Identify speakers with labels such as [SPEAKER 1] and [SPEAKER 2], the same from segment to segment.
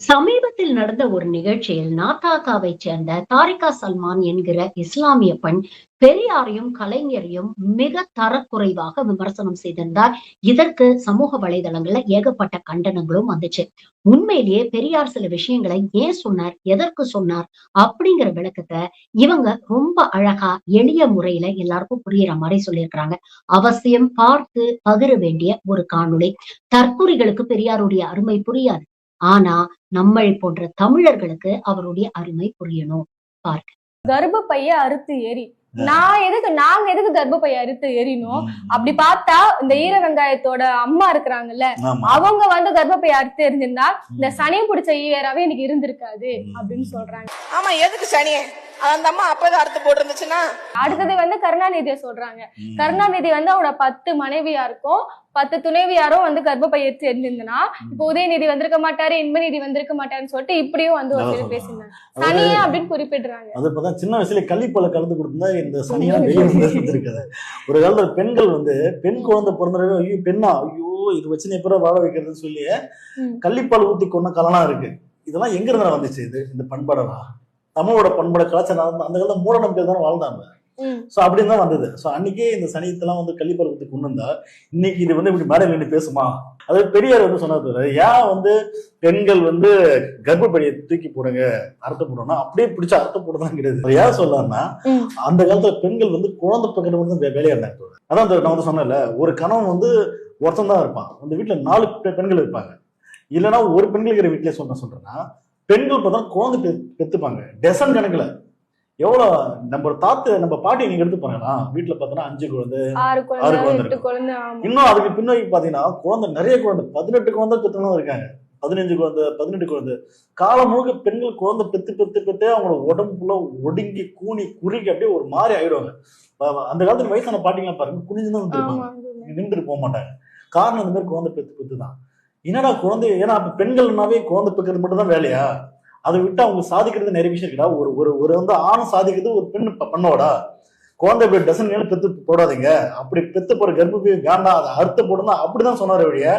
[SPEAKER 1] சமீபத்தில் நடந்த ஒரு நிகழ்ச்சியில் நாத்தாக்காவை சேர்ந்த தாரிகா சல்மான் என்கிற இஸ்லாமிய பெண் பெரியாரையும் கலைஞரையும் மிக தரக்குறைவாக விமர்சனம் செய்திருந்தார். இதற்கு சமூக வலைதளங்கள்ல ஏகப்பட்ட கண்டனங்களும் வந்துச்சு. உண்மையிலேயே பெரியார் சில விஷயங்களை ஏன் சொன்னார் எதற்கு சொன்னார் அப்படிங்கிற விளக்கத்தை இவங்க ரொம்ப அழகா எளிய முறையில எல்லாருக்கும் புரியுற மாதிரி சொல்லியிருக்கிறாங்க. அவசியம் பார்த்து பகிர வேண்டிய ஒரு காணொளி. தற்குறிகளுக்கு பெரியாருடைய அருமை புரியாது. ஆனா நம்மை போன்ற தமிழர்களுக்கு அவருடைய அருமை புரியணும். பார்க்க.
[SPEAKER 2] கர்ப்பப்பைய அறுத்து ஏறி நான் எதுக்கு நாங்க எதுக்கு கர்ப்பப்பைய அறுத்து எறினோம் அப்படி பார்த்தா இந்த ஈர வெங்காயத்தோட அம்மா இருக்கிறாங்கல்ல. அவங்க வந்து கர்ப்பப்பைய அறுத்து எரிஞ்சிருந்தா இந்த சனியம் பிடிச்ச ஈவேராவே எனக்கு இருந்திருக்காது அப்படின்னு சொல்றாங்க.
[SPEAKER 3] ஆமா எதுக்கு சனி? அந்த அம்மா அப்பதான் அறுத்து போட்டிருந்துச்சுன்னா?
[SPEAKER 2] அடுத்தது வந்து கருணாநிதியை சொல்றாங்க. கருணாநிதி வந்து அவரோட பத்து மனைவியா இருக்கும் பத்து துணைவியாரும் வந்து கர்ப்பப்பை எடுத்து இருந்திருந்தனா இப்போ உதயநிதி வந்திருக்க மாட்டாரு இன்பநிதி வந்திருக்க மாட்டாருன்னு சொல்லிட்டு இப்படியும் வந்து ஒரு. பேசினாங்க சனியே அப்படின்னு குறிப்பிடுறாங்க.
[SPEAKER 4] அது இப்பதான் சின்ன வயசுல கள்ளிப்பழ கலந்து கொடுத்தா இந்த சனியா வெளியே இருந்திருக்காது ஒரு காலத்துல பெண்கள் வந்து பெண் குழந்தை பிறந்தவே ஐயோ பெண்ணா? ஐயோ இது வச்சு எப்பறம் வாழ வைக்கிறதுன்னு சொல்லி. கள்ளிப்பால் ஊத்தி கொண்ட காலம்லாம் இருக்கு. இதெல்லாம் எங்க இருந்தா வந்துச்சு இது இந்த பண்பாடவா? தமிழோட பண்பாட கலாச்சாரம் அந்த காலத்துல மூட நம்பிக்கை தானே வாழ்ந்தாங்க. ஸோ அப்படின்னு தான் வந்தது. ஸோ அன்னைக்கே இந்த சனியத்தெல்லாம் வந்து கள்ளிப்பால் ஊத்தி கொண்டு வந்தா இன்னைக்கு இது வந்து இப்படி மேடையில் நின்று பேசுமா? அது பெரியார் வந்து சொன்னது ஏன் வந்து பெண்கள் வந்து கர்ப்பப்படியை தூக்கி போடுங்க அர்த்தம் போடணும்னா அப்படியே பிடிச்ச அர்த்தம் போடுறதுலாம் கிடையாது. ஏன் சொல்லலாம்னா. அந்த காலத்துல பெண்கள் வந்து குழந்தை பக்கத்துல வந்து வேலையா இருந்தாங்க. அதான் அந்த நான் வந்து சொன்னேன்ல ஒரு கணவன் வந்து ஒருத்தன் தான் இருப்பான். அந்த வீட்டுல நாலு பெண்கள் இருப்பாங்க. இல்லைன்னா ஒரு பெண்கள் இருக்கிற வீட்டுல சொன்ன சொல்றேன்னா பெண்கள் பார்த்தா குழந்தை பெ- பெத்துப்பாங்க. டெசன் கணக்குல. எவ்வளவு நம்ம தாத்து நம்ம பாட்டி நீங்க எடுத்து போனீங்களா வீட்டுல பார்த்தோன்னா அஞ்சு குழந்தை
[SPEAKER 2] ஆறு குழந்தை
[SPEAKER 4] இன்னும் அதுக்கு பின்னாடி பாத்தீங்கன்னா குழந்தை நிறைய குழந்தை. பதினெட்டு குழந்தை பெற்றவங்களும் இருக்காங்க. பதினஞ்சு குழந்தை பதினெட்டு குழந்தை. காலம் முழுக்க பெண்கள் குழந்தை பெத்து பெத்து பெத்து அவங்களோட உடம்புல ஒடுங்கி கூனி குறுகி அப்படியே ஒரு மாதிரி ஆயிடுவாங்க. அந்த காலத்துல வயசான பாட்டிங்கலாம் பாருங்க குனிஞ்சுதான் வந்துருப்பாங்க நின்றுட்டு போக மாட்டாங்க. காரணம் இந்த மாதிரி குழந்தை பெத்து பெத்து தான் என்னடா குழந்தை? ஏன்னா அப்ப பெண்கள்னாவே குழந்தை பெக்கிறது மட்டும் தான் வேலையா? அதை விட்டு அவங்க சாதிக்கிறது நிறைய விஷயம் இருக்குடா. ஒரு ஒரு ஒரு வந்து ஆணும் சாதிக்கிறது ஒரு பெண் பண்ணோடா. குழந்தை இப்படி டசன் வேணும் பெத்து போடாதீங்க. அப்படி பெத்து போற கர்ப்பப்பை வேண்டாம். அதை அறுத்து போடணும் அப்படிதான் சொன்னார் வழிய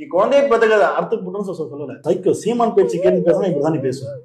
[SPEAKER 4] நீ குழந்தைய பெத்துக்க அறுத்து போடணும்னு சொல்ல சொல்லல. சைக்கோ சீமான் பேச்சு கேட்டு பேசுனா இப்படிதான் நீ பேசுவேன்